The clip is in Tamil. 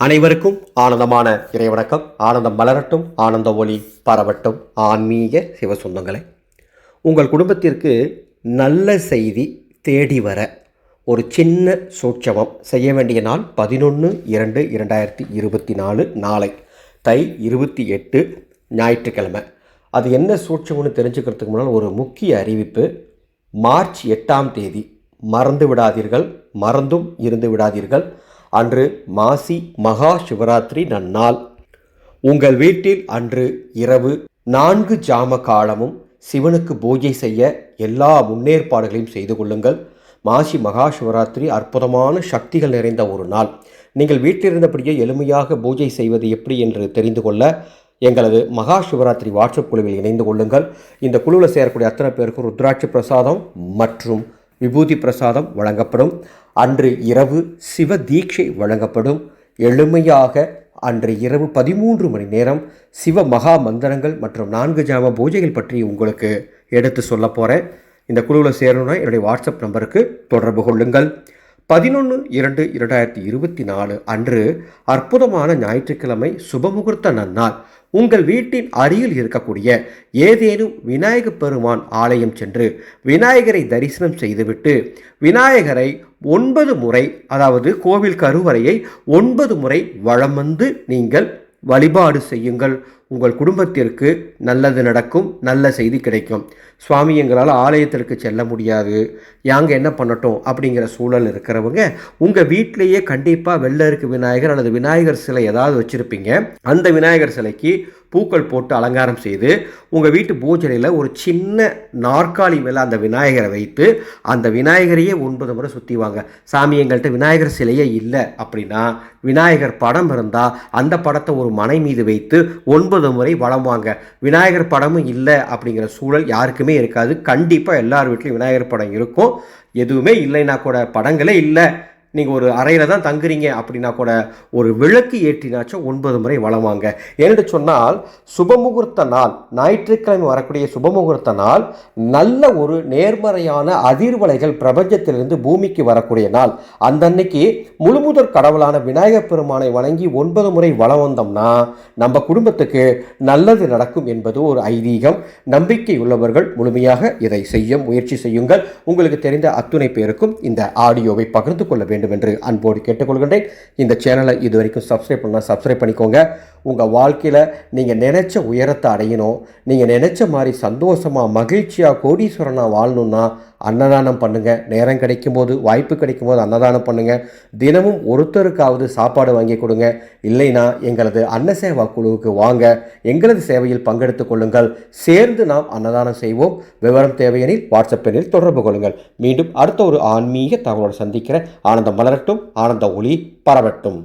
அனைவருக்கும் ஆனந்தமான இறைவணக்கம். ஆனந்தம் மலரட்டும் ஆனந்த ஒளி பரவட்டும். ஆன்மீக சிவசொந்தங்களை. உங்கள் குடும்பத்திற்கு நல்ல செய்தி தேடி வர ஒரு சின்ன சூட்சமம். செய்ய வேண்டிய நாள் பதினொன்று இரண்டு இரண்டாயிரத்தி இருபத்தி நாலு நாளை தை இருபத்தி எட்டு ஞாயிற்றுக்கிழமை. அது என்ன சூட்சமம்னு தெரிஞ்சுக்கிறதுக்கு முன்னால் ஒரு முக்கிய அறிவிப்பு. மார்ச் எட்டாம் தேதி மறந்து விடாதீர்கள் மறந்தும் இருந்து விடாதீர்கள். அன்று மாசி மகா சிவராத்திரி நன்னாள். உங்கள் வீட்டில் அன்று இரவு நான்கு ஜாம காலமும் சிவனுக்கு பூஜை செய்ய எல்லா முன்னேற்பாடுகளையும் செய்து கொள்ளுங்கள். மாசி மகா சிவராத்திரி அற்புதமான சக்திகள் நிறைந்த ஒரு நாள். நீங்கள் வீட்டிலிருந்தபடியே எளிமையாக பூஜை செய்வது எப்படி என்று தெரிந்து கொள்ள எங்களது மகா சிவராத்திரி வாட்ஸ்அப் குழுவில் இணைந்து கொள்ளுங்கள். இந்த குழுவில் சேரக்கூடிய அத்தனை பேருக்கும் ருத்ராட்சி பிரசாதம் மற்றும் விபூதி பிரசாதம் வழங்கப்படும். அன்று இரவு சிவ தீட்சை வழங்கப்படும். எளிமையாக அன்று இரவு பதிமூன்று மணி நேரம் சிவ மகா மந்திரங்கள் மற்றும் நான்கு ஜாம பூஜைகள் பற்றி உங்களுக்கு எடுத்து சொல்ல போகிறேன் இந்த குழுவில் சேரணும்னா என்னுடைய வாட்ஸ்அப் நம்பருக்கு தொடர்பு கொள்ளுங்கள். பதினொன்று இரண்டு இரண்டாயிரத்தி இருபத்தி நாலு அன்று அற்புதமான ஞாயிற்றுக்கிழமை சுபமுகூர்த்த நன்னாள். உங்கள் வீட்டின் அருகில் இருக்கக்கூடிய ஏதேனும் விநாயக பெருமான் ஆலயம் சென்று விநாயகரை தரிசனம் செய்துவிட்டு விநாயகரை ஒன்பது முறை அதாவது கோவில் கருவறையை ஒன்பது முறை வளம் வந்து நீங்கள் வழிபாடு செய்யுங்கள். உங்கள் குடும்பத்திற்கு நல்லது நடக்கும் நல்ல செய்தி கிடைக்கும். சுவாமி எங்களால் ஆலயத்திற்கு செல்ல முடியாது. யாங்க என்ன பண்ணட்டும் அப்படிங்கிற சூழல் இருக்கிறவங்க உங்கள் வீட்டிலேயே கண்டிப்பாக வெள்ளருக்கு விநாயகர் அல்லது விநாயகர் சிலை ஏதாவது வச்சுருப்பீங்க. அந்த விநாயகர் சிலைக்கு பூக்கள் போட்டு அலங்காரம் செய்து உங்கள் வீட்டு பூஜனையில் ஒரு சின்ன நாற்காலி மேலே அந்த விநாயகரை வைத்து அந்த விநாயகரையே ஒன்பது முறை சுற்றி வாங்க. சாமி எங்கள்கிட்ட விநாயகர் சிலையே இல்லை அப்படின்னா விநாயகர் படம் இருந்தால் அந்த படத்தை ஒரு மனை மீது வைத்து ஒன்பது முறை வளம் வாங்க. விநாயகர் படமும் இல்லை அப்படிங்கிற சூழல் யாருக்குமே இருக்காது. கண்டிப்பாக எல்லார் வீட்லையும் விநாயகர் படம் இருக்கும். எதுவுமே இல்லைன்னா கூட படங்களே இல்லை. நீங்கள் ஒரு அறையில் தான் தங்குறீங்க அப்படின்னா கூட ஒரு விளக்கு ஏற்றினாச்சும் ஒன்பது முறை வளவாங்க வாங்க. ஏன்னு சொன்னால் சுபமுகூர்த்த நாள் ஞாயிற்றுக்கிழமை வரக்கூடிய சுபமுகூர்த்த நாள் நல்ல ஒரு நேர்மறையான அதிர்வலைகள் பிரபஞ்சத்திலிருந்து பூமிக்கு வரக்கூடிய நாள். அந்த அன்னைக்கு முழுமுதற் கடவுளான விநாயகர் பெருமானை வணங்கி ஒன்பது முறை வளம் வந்தோம்னா நம்ம குடும்பத்துக்கு நல்லது நடக்கும் என்பது ஒரு ஐதீகம். நம்பிக்கை உள்ளவர்கள் முழுமையாக இதை செய்ய முயற்சி செய்யுங்கள். உங்களுக்கு தெரிந்த அத்துணை பேருக்கும் இந்த ஆடியோவை பகிர்ந்து கொள்ள வேண்டும். வேண்டும் என்று அன்போடு கேட்டுக்கொள்கின்றேன். இந்த சேனலை இது வரைக்கும் சப்ஸ்கிரைப் பண்ணால் சப்ஸ்கிரைப் பண்ணிக்கோங்க. உங்கள் வாழ்க்கையில் நீங்கள் நினச்ச உயரத்தை அடையணும். நீங்கள் நினச்ச மாதிரி சந்தோஷமாக மகிழ்ச்சியாக கோடீஸ்வரனாக வாழணும்னா அன்னதானம் பண்ணுங்கள் நேரம் கிடைக்கும் போது வாய்ப்பு கிடைக்கும் போது அன்னதானம் பண்ணுங்கள் தினமும் ஒருத்தருக்காவது சாப்பாடு வாங்கி கொடுங்க. இல்லைனா எங்களது அன்னசேவா குழுவுக்கு வாங்க. எங்களது சேவையில் பங்கெடுத்துக் கொள்ளுங்கள். சேர்ந்து நாம் அன்னதானம் செய்வோம். விவரம் தேவையெனில் வாட்ஸ்அப் எண்ணில் தொடர்பு கொள்ளுங்கள். மீண்டும் அடுத்த ஒரு ஆன்மீக தகவலோடு சந்திக்கிற ஆனந்தம் மலரட்டும். ஆனந்த ஒளி பரவட்டும்.